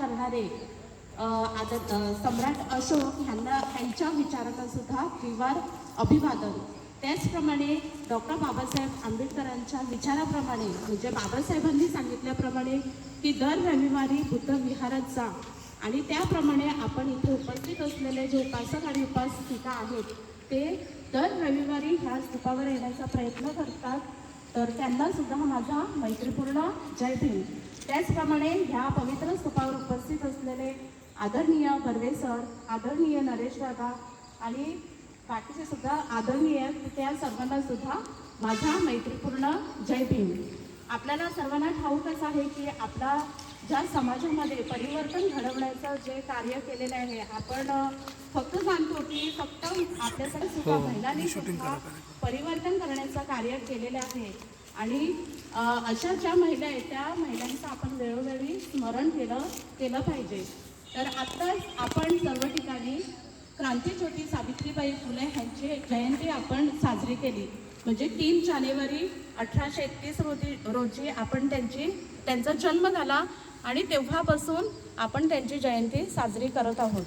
करणारे आदत सम्राट अशोक ह्यांना ह्यांच्या विचारांना सुद्धा त्रिवार अभिवादन. त्याचप्रमाणे डॉक्टर बाबासाहेब आंबेडकरांच्या विचाराप्रमाणे म्हणजे बाबासाहेबांनी सांगितल्याप्रमाणे की दर रविवारी बुद्ध विहारात जा. आणि त्याप्रमाणे आपण इथे उपस्थित असलेले जे उपासक आणि उपासिका आहेत ते दर रविवारी ह्या स्तूपावर येण्याचा प्रयत्न करतात. तर त्यांना सुद्धा माझा मैत्रीपूर्ण जय भीम. त्याचप्रमाणे ह्या पवित्र स्तूपावर उपस्थित असलेले आदरणीय बर्वे सर आदरणीय नरेश दादा आणि बाकीचे सुद्धा आदरणीय त्या सर्वांना सुद्धा माझा मैत्रीपूर्ण जय भीम. आपल्याला सर्वांना ठाऊकच आहे की आपला ज्या समाजामध्ये परिवर्तन घडवण्याचं जे कार्य केलेलं आहे आपण फक्त जाणतो की फक्त आपल्यासाठी सुद्धा महिलांनी सुद्धा परिवर्तन करण्याचं कार्य केलेलं आहे. आणि अशा ज्या महिला आहेत त्या महिलांचं आपण वेळोवेळी स्मरण केलं केलं पाहिजे. तर आत्ताच आपण सर्व ठिकाणी क्रांतीज्योती सावित्रीबाई फुले यांची जयंती आपण साजरी केली. म्हणजे तीन जानेवारी अठराशे एकतीस रोजी रोजी आपण त्यांची त्यांचा जन्म झाला आणि तेव्हापासून आपण त्यांची जयंती साजरी करत आहोत.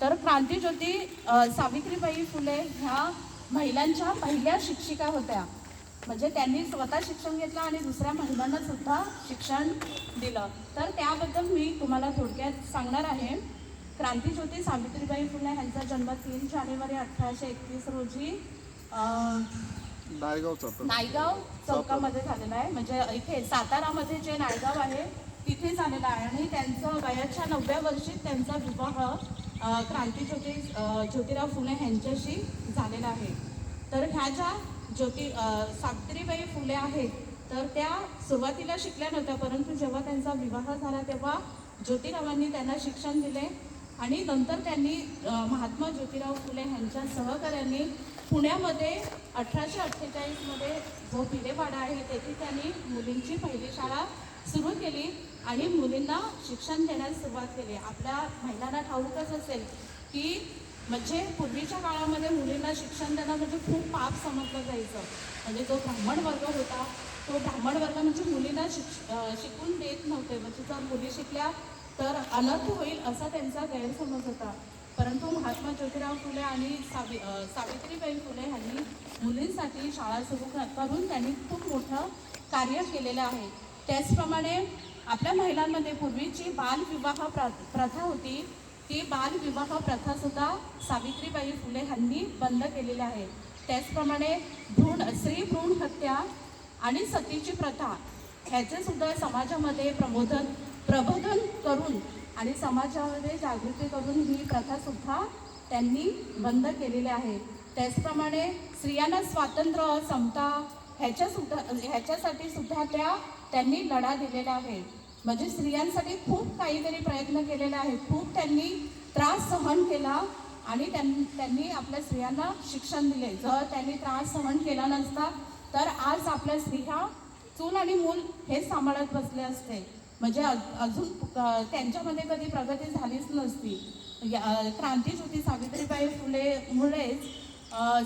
तर क्रांतीज्योती सावित्रीबाई फुले ह्या महिलांच्या पहिल्या शिक्षिका होत्या. म्हणजे त्यांनी स्वतः शिक्षण घेतलं आणि दुसऱ्या महिलांना सुद्धा शिक्षण दिलं. तर त्याबद्दल मी तुम्हाला थोडक्यात सांगणार आहे. क्रांतीज्योती सावित्रीबाई फुले यांचा जन्म तीन जानेवारी अठराशे एकतीस रोजी नायगाव चौकामध्ये झालेला आहे. म्हणजे इथे सातारामध्ये जे नायगाव आहे तिथे झालेला आहे. आणि त्यांचं वयाच्या नवव्या वर्षी त्यांचा विवाह क्रांतीज्योती ज्योतिराव फुले यांच्याशी झालेला आहे. तर ह्या ज्या ज्योती सावित्रीबाई फुले आहेत तर त्या सुरुवातीला शिकल्या नव्हत्या परंतु जेव्हा त्यांचा विवाह झाला तेव्हा ज्योतिरावांनी त्यांना शिक्षण दिले आणि नंतर त्यांनी महात्मा ज्योतिराव फुले यांच्या सहकार्याने पुण्यामध्ये अठराशे अठ्ठेचाळीसमध्ये जो भिडेवाडा आहे तेथे त्यांनी मुलींची पहिली शाळा सुरू केली आणि मुलींना शिक्षण देण्यास सुरुवात केली. आपल्या महिलांना ठाऊकच असेल की म्हणजे पूर्वीच्या काळामध्ये मुलींना शिक्षण देणं म्हणजे खूप पाप समजलं जायचं. म्हणजे जो ब्राह्मण वर्ग होता तो ब्राह्मण वर्ग म्हणजे मुलींना शिक्ष शिकून देत नव्हते. म्हणजे जर मुली शिकल्या तर अनर्थ होईल असा त्यांचा गैरसमज होता. परंतु महात्मा ज्योतिराव फुले आणि सावि सावित्रीबाई फुले यांनी मुलींसाठी शाळा सुरू करून त्यांनी खूप मोठं कार्य केलेलं आहे. त्याचप्रमाणे आपल्या महिलांमध्ये पूर्वीची बालविवाह प्र प्रथा होती. ती बालविवाह प्रथासुद्धा सावित्रीबाई फुले यांनी बंद केलेली आहे. त्याचप्रमाणे भ्रूण स्त्री भ्रूण हत्या आणि सतीची प्रथा ह्याचे सुद्धा समाजामध्ये प्रबोधन प्रबोधन करून आणि समाजामध्ये जागृती करून ही प्रथासुद्धा त्यांनी बंद केलेली आहे. त्याचप्रमाणे स्त्रियांना स्वातंत्र्य समता ह्याच्यासुद्धा ह्याच्यासाठी सुद्धा त्या त्यांनी लढा दिलेला आहे. म्हणजे स्त्रियांसाठी खूप काहीतरी प्रयत्न केलेले आहेत. खूप त्यांनी त्रास सहन केला आणि त्यां- त्यांनी आपल्या स्त्रियांना शिक्षण दिले. जर त्यांनी त्रास सहन केला नसता तर आज आपल्या स्त्रिया चूल आणि मूल हे सांभाळत बसले असते. म्हणजे अजून त्यांच्यामध्ये कधी प्रगती झालीच नसती. या- क्रांतीज्योती सावित्रीबाई फुलेमुळेच मुळेच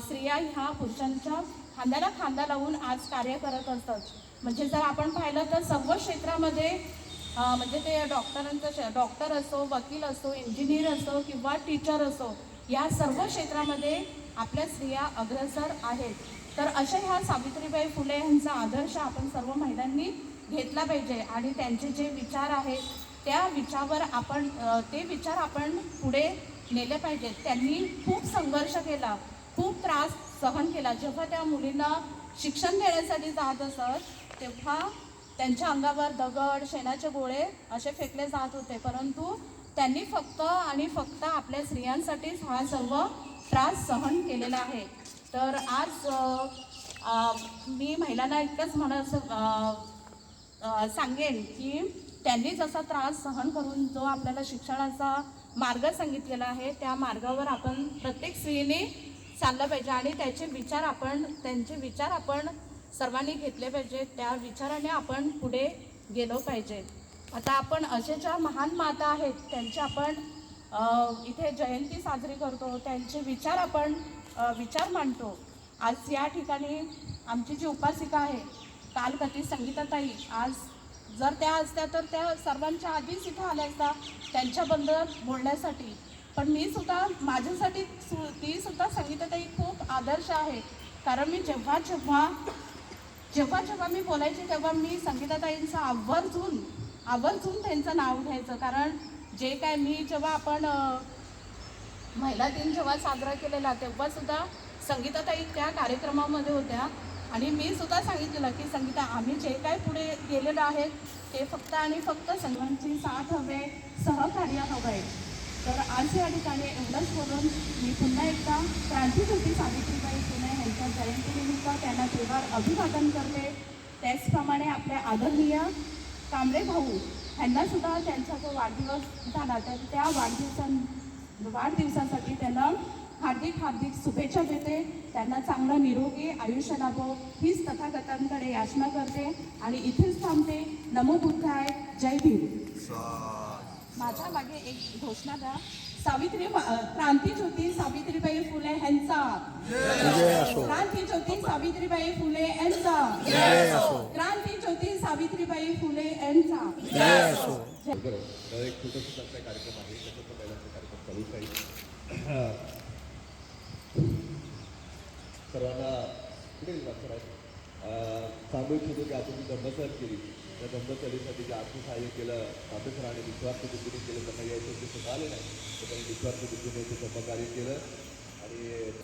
स्त्रिया ह्या पुरुषांच्या खांद्याला खांदा लावून आज कार्य करत असतात. म्हणजे जर आपण पाहिलं तर सर्व क्षेत्रामध्ये म्हणजे ते डॉक्टरांचं डॉक्टर असो वकील असो इंजिनियर असो किंवा टीचर असो या सर्व क्षेत्रामध्ये आपल्या स्त्रिया अग्रसर आहेत. तर अशा ह्या सावित्रीबाई फुले यांचा आदर्श आपण सर्व महिलांनी घेतला पाहिजे आणि त्यांचे जे विचार आहेत त्या विचारावर आपण ते विचार आपण पुढे नेले पाहिजेत. त्यांनी खूप संघर्ष केला खूप त्रास सहन केला. जेव्हा त्या मुलींना शिक्षण देण्यासाठी जात असत तेव्हा त्यांच्या अंगावर दगड शेणाचे गोळे असे फेकले जात होते. परंतु त्यांनी फक्त आणि फक्त आपल्या स्त्रियांसाठीच हा सर्व त्रास सहन केलेला आहे. तर आज मी महिलांना इतकंच म्हणत सांगेन की त्यांनी जसा त्रास सहन करून जो आपल्याला शिक्षणाचा मार्ग सांगितलेला आहे त्या मार्गावर आपण प्रत्येक स्त्रीने चाललं पाहिजे आणि त्याचे विचार आपण त्यांचे विचार आपण सर्वांनी घेतले पाहिजे त्या विचाराने आपण पुढे गेलो पाहिजे. आता आपण असे ज्या महान माता आहेत त्यांचे आपण इथे जयंती साजरी करतो त्यांचे विचार आपण विचार मांडतो. आज या ठिकाणी आमची जी उपासिका आहे कालकथी संगीताताई आज जर त्या असत्या तर त्या सर्वांच्या आधीच इथं आल्या असता त्यांच्याबद्दल बोलण्यासाठी. पण मी सुद्धा माझ्यासाठी सु ती सुद्धा संगीताताई खूप आदर्श आहे. कारण मी जेव्हा जेव्हा जेव्हा जेव्हा मी बोलायचे तेव्हा मी संगीताताईंचं आवर्जून आवर्जून त्यांचं नाव घ्यायचं. कारण जे काय मी जेव्हा आपण महिला दिन जेव्हा साजरा केलेला तेव्हा सुद्धा संगीताताई त्या कार्यक्रमामध्ये होत्या. आणि मी सुद्धा सांगितलेलं की संगीता आम्ही जे काय पुढे गेलेलं आहे ते फक्त आणि फक्त संगांची साथ हवे सहकार्य हवं आहे तर आज या ठिकाणी एवढंच बोलून मी पुन्हा एकदा क्रांतीज्योती सावित्रीबाई फुले यांच्या जयंतीनिमित्त त्यांना त्रिवार अभिवादन करते. त्याचप्रमाणे आपल्या आदरणीय कांबळे भाऊ यांना सुद्धा त्यांचा जो वाढदिवस झाला तर त्या वाढदिवसां वाढदिवसासाठी त्यांना हार्दिक हार्दिक शुभेच्छा देते. त्यांना चांगलं निरोगी आयुष्य लाभो. हीच तथागतांकडे याचना करते आणि इथेच थांबते. नमो बुद्धाय. जय भीम. माझ्या मागे एक घोषणा द्या. सावित्री क्रांतीज्योती सावित्रीबाई फुले यांचा क्रांतीज्योती सावित्रीबाई फुले यांचा क्रांतीज्योती सावित्रीबाई फुले यांचा एक छोटासा कार्यक्रम आहे कार्यक्रम सर्वांना सामूहिक आहेत की आपण जी केली त्या धम्मचालीसाठी जे आर्थिक केलं तापेसर आणि निस्वार्थ बुद्धीने केलं त्यांना यायचं ते सुद्धा आले नाही. तर त्यांनी निस्वार्थ बुद्धीने ते सहकार्य केलं आणि